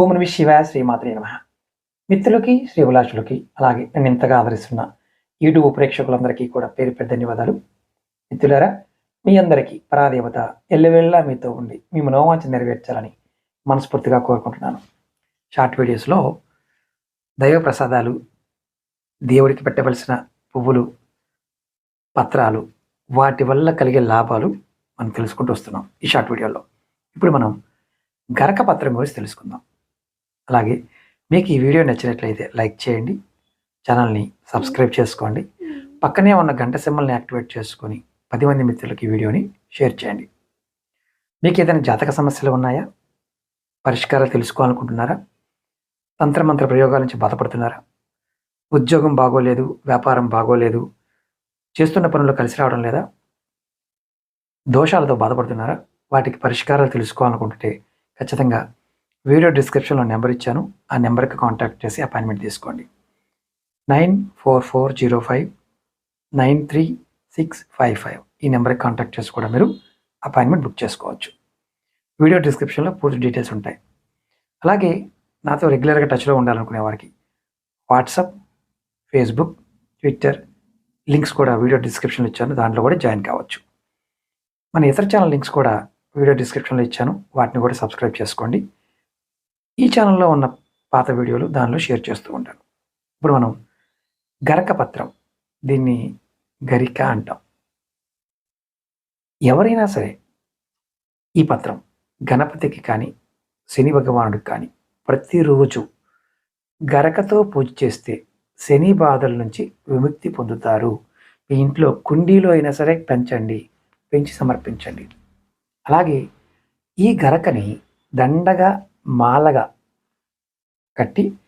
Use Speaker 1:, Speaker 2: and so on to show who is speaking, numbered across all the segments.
Speaker 1: ఓం Nami Shiva శ్రీమాత్రే నమ. మిత్రులకి శ్రీవిలాసులకి అలాగే నన్ను ఇంతగా ఆదరిస్తున్న యూట్యూబ్ ప్రేక్షకులందరికీ కూడా పేరు పెద్ద ధన్యవాదాలు. మిత్రులారా మీ అందరికీ పరాదేవత ఎల్లవేళ్ళ మీతో ఉండి మీ మనోవాంఛ నెరవేర్చాలని మనస్ఫూర్తిగా కోరుకుంటున్నాను. షార్ట్ వీడియోస్లో దైవ ప్రసాదాలు దేవుడికి పెట్టవలసిన పువ్వులు పత్రాలు వాటి వల్ల కలిగే లాభాలు మనం తెలుసుకుంటూ వస్తున్నాం ఈ షార్ట్ వీడియోలో. ఇప్పుడు మనం గరక పత్రం గురించి తెలుసుకుందాం. అలాగే మీకు ఈ వీడియో నచ్చినట్లయితే లైక్ చేయండి ఛానల్ని సబ్స్క్రైబ్ చేసుకోండి. పక్కనే ఉన్న గంట సింబల్ని యాక్టివేట్ చేసుకొని పది మంది మిత్రులకి ఈ వీడియోని షేర్ చేయండి. మీకు ఏదైనా జాతక సమస్యలు ఉన్నాయా? పరిష్కారాలు తెలుసుకోవాలనుకుంటున్నారా? తంత్రమంత్ర ప్రయోగాల నుంచి బాధపడుతున్నారా? ఉద్యోగం బాగోలేదు వ్యాపారం బాగోలేదు చేస్తున్న పనులు కలిసి రావడం లేదా? దోషాలతో బాధపడుతున్నారా? వాటికి పరిష్కారాలు తెలుసుకోవాలనుకుంటే ఖచ్చితంగా వీడియో డిస్క్రిప్షన్లో నెంబర్ ఇచ్చాను. ఆ నెంబర్కి కాంటాక్ట్ చేసి అపాయింట్మెంట్ తీసుకోండి. Nine four four zero five nine three six five five ఈ నెంబర్కి కాంటాక్ట్ చేసి కూడా మీరు అపాయింట్మెంట్ బుక్ చేసుకోవచ్చు. వీడియో డిస్క్రిప్షన్లో పూర్తి డీటెయిల్స్ ఉంటాయి. అలాగే నాతో రెగ్యులర్గా టచ్లో ఉండాలనుకునే వారికి వాట్సాప్ ఫేస్బుక్ ట్విట్టర్ లింక్స్ కూడా వీడియో డిస్క్రిప్షన్లో ఇచ్చాను. దాంట్లో కూడా జాయిన్ కావచ్చు. మన ఇతర ఛానల్ లింక్స్ కూడా వీడియో డిస్క్రిప్షన్లో ఇచ్చాను. వాటిని కూడా సబ్స్క్రైబ్ చేసుకోండి. ఈ ఛానల్లో ఉన్న పాత వీడియోలు దానిలో షేర్ చేస్తూ ఉంటాను. ఇప్పుడు మనం గరక పత్రం దీన్ని గరిక అంటాం. ఎవరైనా సరే ఈ పత్రం గణపతికి కానీ శని భగవానుడికి కానీ ప్రతిరోజు గరకతో పూజ చేస్తే శని బాధల నుంచి విముక్తి పొందుతారు. మీ ఇంట్లో కుండీలో అయినా సరే పెంచండి పెంచి సమర్పించండి. అలాగే ఈ గరకని దండగా మాలగా కట్టి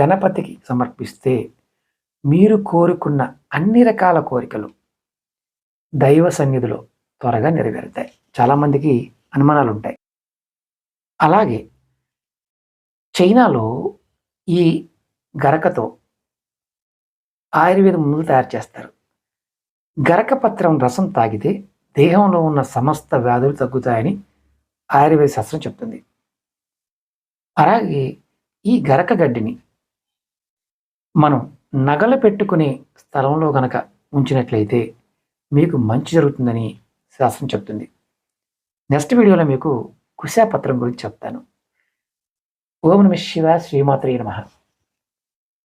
Speaker 1: గణపతికి సమర్పిస్తే మీరు కోరుకున్న అన్ని రకాల కోరికలు దైవ సన్నిధిలో త్వరగా నెరవేరుతాయి. చాలామందికి అనుమానాలు ఉంటాయి అలాగే చైనాలో ఈ గరకతో ఆయుర్వేదం ముందు తయారు చేస్తారు. గరక పత్రం రసం తాగితే దేహంలో ఉన్న సమస్త వ్యాధులు తగ్గుతాయని ఆయుర్వేద శాస్త్రం చెప్తుంది. అలాగే ఈ గరక గడ్డిని మనం నగలు పెట్టుకునే స్థలంలో గనక ఉంచినట్లయితే మీకు మంచి జరుగుతుందని శాస్త్రం చెప్తుంది. నెక్స్ట్ వీడియోలో మీకు కుశాపత్రం గురించి చెప్తాను. ఓం నమ శివ శ్రీమాత్రే నమః.